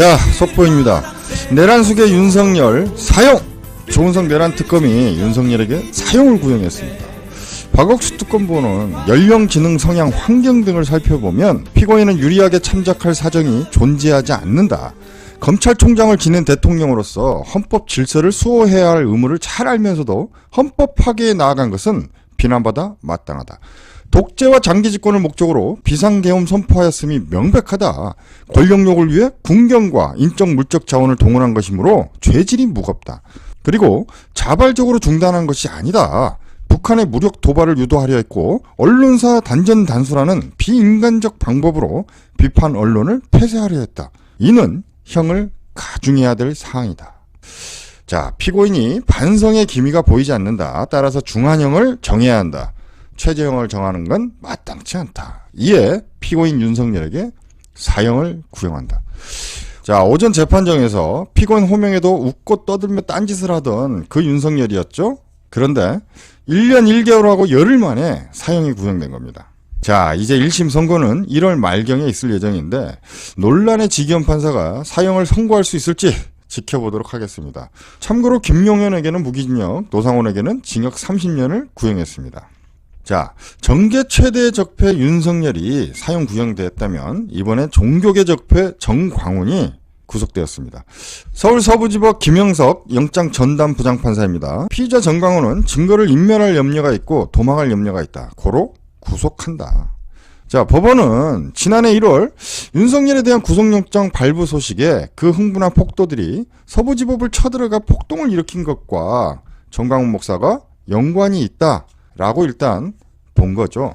자, 속보입니다. 내란숙의 윤석열 사형! 조은석 내란 특검이 윤석열에게 사형을 구형했습니다. 박옥수 특검보는 연령, 지능, 성향, 환경 등을 살펴보면 피고인은 유리하게 참작할 사정이 존재하지 않는다. 검찰총장을 지낸 대통령으로서 헌법 질서를 수호해야 할 의무를 잘 알면서도 헌법 파괴에 나아간 것은 비난받아 마땅하다. 독재와 장기 집권을 목적으로 비상계엄 선포하였음이 명백하다. 권력욕을 위해 군경과 인적 물적 자원을 동원한 것이므로 죄질이 무겁다. 그리고 자발적으로 중단한 것이 아니다. 북한의 무력 도발을 유도하려 했고 언론사 단전 단수라는 비인간적 방법으로 비판 언론을 폐쇄하려 했다. 이는 형을 가중해야 될 사항이다. 자, 피고인이 반성의 기미가 보이지 않는다. 따라서 중한형을 정해야 한다. 최저형을 정하는 건 마땅치 않다. 이에 피고인 윤석열에게 사형을 구형한다. 자, 오전 재판정에서 피고인 호명에도 웃고 떠들며 딴짓을 하던 그 윤석열이었죠? 그런데 1년 1개월하고 열흘 만에 사형이 구형된 겁니다. 자, 이제 1심 선고는 1월 말경에 있을 예정인데 논란의 지기현 판사가 사형을 선고할 수 있을지 지켜보도록 하겠습니다. 참고로 김용현에게는 무기징역, 노상원에게는 징역 30년을 구형했습니다. 자, 정계 최대 적폐 윤석열이 사형 구형됐다면 이번에 종교계 적폐 정광훈이 구속되었습니다. 서울 서부지법 김영석 영장 전담 부장판사입니다. 피의자 정광훈은 증거를 인멸할 염려가 있고 도망할 염려가 있다. 고로 구속한다. 자, 법원은 지난해 1월 윤석열에 대한 구속영장 발부 소식에 그 흥분한 폭도들이 서부지법을 쳐들어가 폭동을 일으킨 것과 정광훈 목사가 연관이 있다 라고 일단 본 거죠.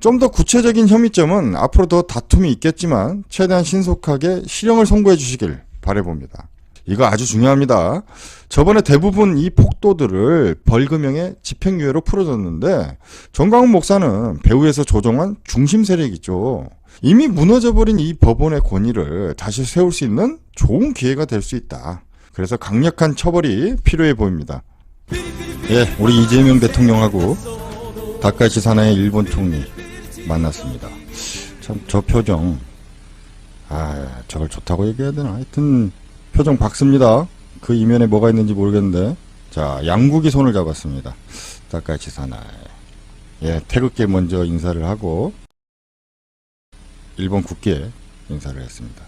좀 더 구체적인 혐의점은 앞으로 더 다툼이 있겠지만 최대한 신속하게 실형을 선고해 주시길 바라봅니다. 이거 아주 중요합니다. 저번에 대부분 이 폭도들을 벌금형의 집행유예로 풀어줬는데 정광훈 목사는 배후에서 조종한 중심 세력이죠. 이미 무너져버린 이 법원의 권위를 다시 세울 수 있는 좋은 기회가 될 수 있다. 그래서 강력한 처벌이 필요해 보입니다. 예, 우리 이재명 대통령하고 다카이치 사나의 일본 총리 만났습니다. 참 저 표정 아 저걸 좋다고 얘기해야 되나 하여튼 표정 박습니다. 그 이면에 뭐가 있는지 모르겠는데 자 양국이 손을 잡았습니다. 다카이치 사나이 예 태극기에 먼저 인사를 하고 일본 국기에 인사를 했습니다.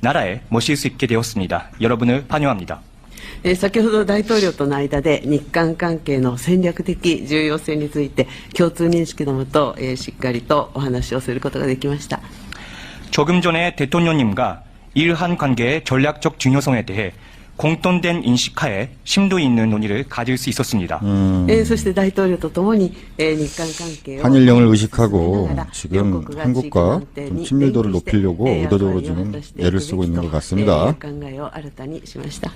나라에 모실 수 있게 되었습니다. 여러분을 환영합니다. えー先ほど大統領との間で日韓関係の戦略的重要性について共通認識のもと、えーしっかりとお話をすることができました。 조금 전에 대통령님과 일한 관계의 전략적 중요성에 대해 공통된 인식하에 심도 있는 논의를 가질 수 있었습니다. えーそして大統領とともに、えー日韓関係を 한일령을 의식하고 進めながら 지금 両国が 한국과 地域安定 좀 に 친밀도를 連携して 높이려고 えー 의도적으로 役割を 지금 果たしていく 애를 쓰고 べき 있는 것 と 같습니다. えー考えを新たにしました。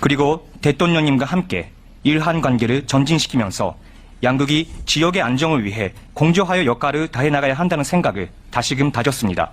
그리고 대통령님과 함께 일한 관계를 전진시키면서 양국이 지역의 안정을 위해 공조하여 역할을 다해 나가야 한다는 생각을 다시금 다졌습니다.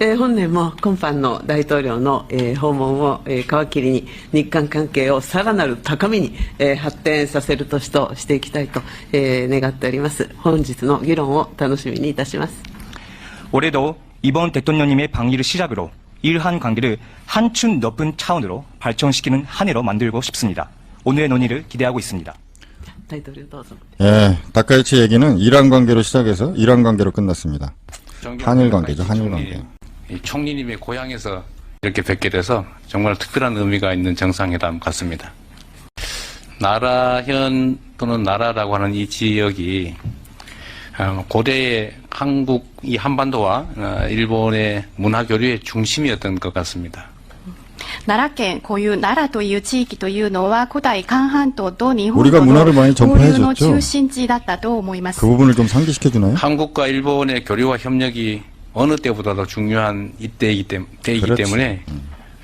えー本年も今般の大統領の、えー訪問を、えー皮切りに日韓関係をさらなる高みに、えー発展させる年としていきたいと、えー願っております本日の議論を楽しみにいたします 올해도 이번 대통령님의 방위를 시작으로 일한 관계를 한층 높은 차원으로 발전시키는 한 해로 만들고 싶습니다. 오늘의 논의를 기대하고 있습니다. 大統領どうぞ 예, 다카이치 얘기는 이란 관계로 시작해서 이란 관계로 끝났습니다. 정경심 한일 관계죠, 다카이치 한일 총리, 관계. 이 총리님의 고향에서 이렇게 뵙게 돼서 정말 특별한 의미가 있는 정상회담 같습니다. 나라현 또는 나라라고 하는 이 지역이 어, 고대의 한국 이 한반도와 어, 일본의 문화 교류의 중심이었던 것 같습니다. 奈良県、こういう奈良という地域というのは古代韓半島と日本 우리가 と 문화를많이 の 전파해 交流の 줬죠 中心地だったと思います。 그 부분을 좀 상기시켜 주나요? 한국과 일본의 교류와 협력이 어느 때보다도 중요한 이때이기, 때, 때이기. 때문에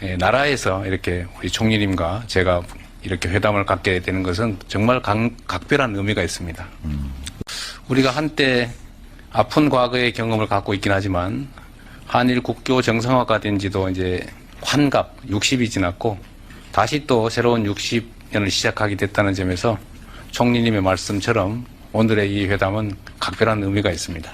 예, 나라에서 이렇게 우리 총리님과 제가 이렇게 회담을 갖게 되는 것은 정말 강- 각별한 의미가 있습니다. 우리가 한때 아픈 과거의 경험을 갖고 있긴 하지만 한일 국교 정상화가 된 지도 이제 환갑 60이 지났고 다시 또 새로운 60년을 시작하게 됐다는 점에서 총리님의 말씀처럼 오늘의 이 회담은 각별한 의미가 있습니다.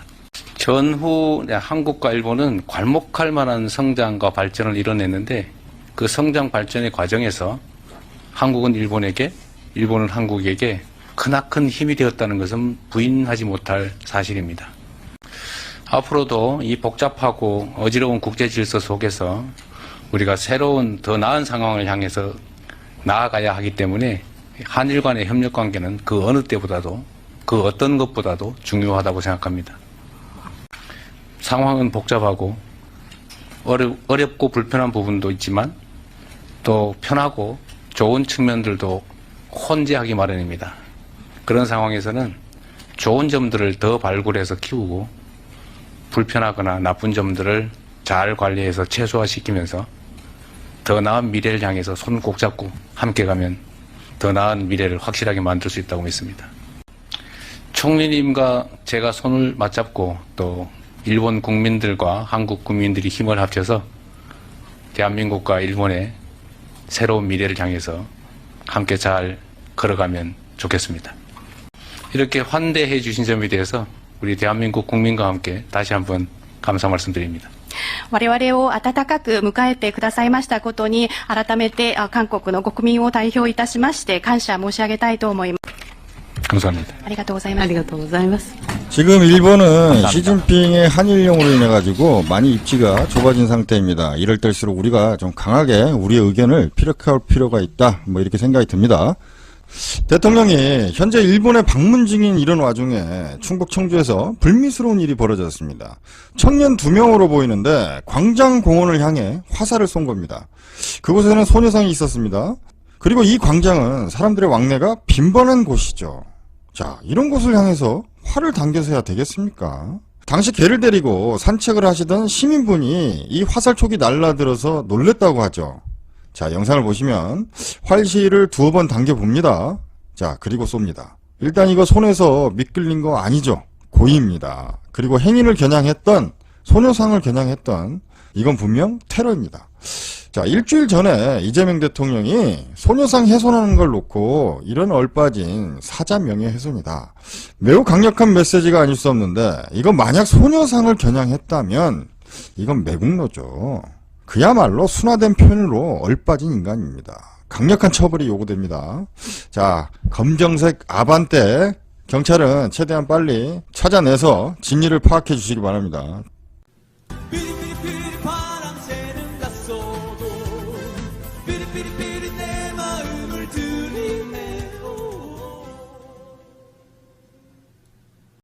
전후 한국과 일본은 괄목할 만한 성장과 발전을 이뤄냈는데 그 성장 발전의 과정에서 한국은 일본에게, 일본은 한국에게 크나큰 힘이 되었다는 것은 부인하지 못할 사실입니다. 앞으로도 이 복잡하고 어지러운 국제 질서 속에서 우리가 새로운 더 나은 상황을 향해서 나아가야 하기 때문에 한일 간의 협력 관계는 그 어느 때보다도 그 어떤 것보다도 중요하다고 생각합니다. 상황은 복잡하고 어렵, 어렵고 불편한 부분도 있지만 또 편하고 좋은 측면들도 혼재하기 마련입니다. 그런 상황에서는 좋은 점들을 더 발굴해서 키우고 불편하거나 나쁜 점들을 잘 관리해서 최소화시키면서 더 나은 미래를 향해서 손 꼭 잡고 함께 가면 더 나은 미래를 확실하게 만들 수 있다고 믿습니다. 총리님과 제가 손을 맞잡고 또 일본 국민들과 한국 국민들이 힘을 합쳐서 대한민국과 일본의 새로운 미래를 향해서 함께 잘 걸어가면 좋겠습니다. 이렇게 환대해 주신 점에 대해서 우리 대한민국 국민과 함께 다시 한번 감사 말씀드립니다. 我々を温かく迎えてくださいましたことに、改めてあ韓国の国民を代表いたしまして感謝申し上げたいと思います。 감사합니다. 아리가토고자이마스. 지금 일본은 감사합니다. 시진핑의 한일령으로 인해 가지고 많이 입지가 좁아진 상태입니다. 이럴 때일수록 우리가 좀 강하게 우리의 의견을 피력할 필요가 있다. 뭐 이렇게 생각이 듭니다. 대통령이 현재 일본에 방문 중인 이런 와중에 충북 청주에서 불미스러운 일이 벌어졌습니다. 청년 두 명으로 보이는데 광장 공원을 향해 화살을 쏜 겁니다. 그곳에는 소녀상이 있었습니다. 그리고 이 광장은 사람들의 왕래가 빈번한 곳이죠. 자, 이런 곳을 향해서 활을 당겨서야 되겠습니까? 당시 개를 데리고 산책을 하시던 시민분이 이 화살촉이 날라들어서 놀랬다고 하죠. 자, 영상을 보시면 활시를 두어 번 당겨봅니다. 자, 그리고 쏩니다. 일단 이거 손에서 미끌린 거 아니죠. 고의입니다. 그리고 행인을 겨냥했던, 소녀상을 겨냥했던, 이건 분명 테러입니다. 자, 일주일 전에 이재명 대통령이 소녀상 훼손하는 걸 놓고 이런 얼빠진 사자 명예훼손이다. 매우 강력한 메시지가 아닐 수 없는데 이건 만약 소녀상을 겨냥했다면 이건 매국노죠. 그야말로 순화된 표현으로 얼빠진 인간입니다. 강력한 처벌이 요구됩니다. 자, 검정색 아반떼 경찰은 최대한 빨리 찾아내서 진위를 파악해 주시기 바랍니다.